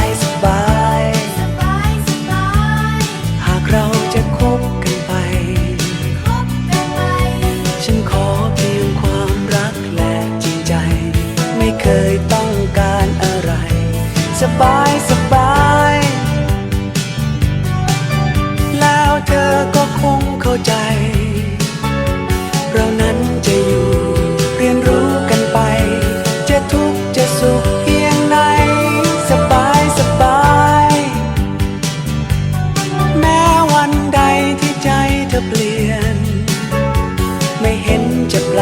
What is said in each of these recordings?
ย สบายสบาย แล้วเธอก็คงเข้าใจ เรานั้นจะอยู่เรียนรู้กันไป จะทุกข์จะสุขเพียงไหนสบายสบาย แม้วันใดที่ใจเธอเปลี่ยน ไม่เห็นจะแปล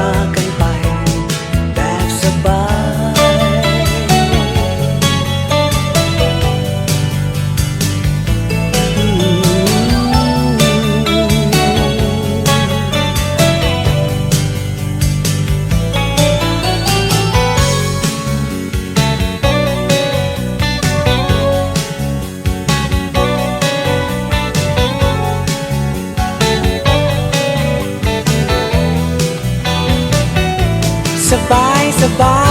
า The survive.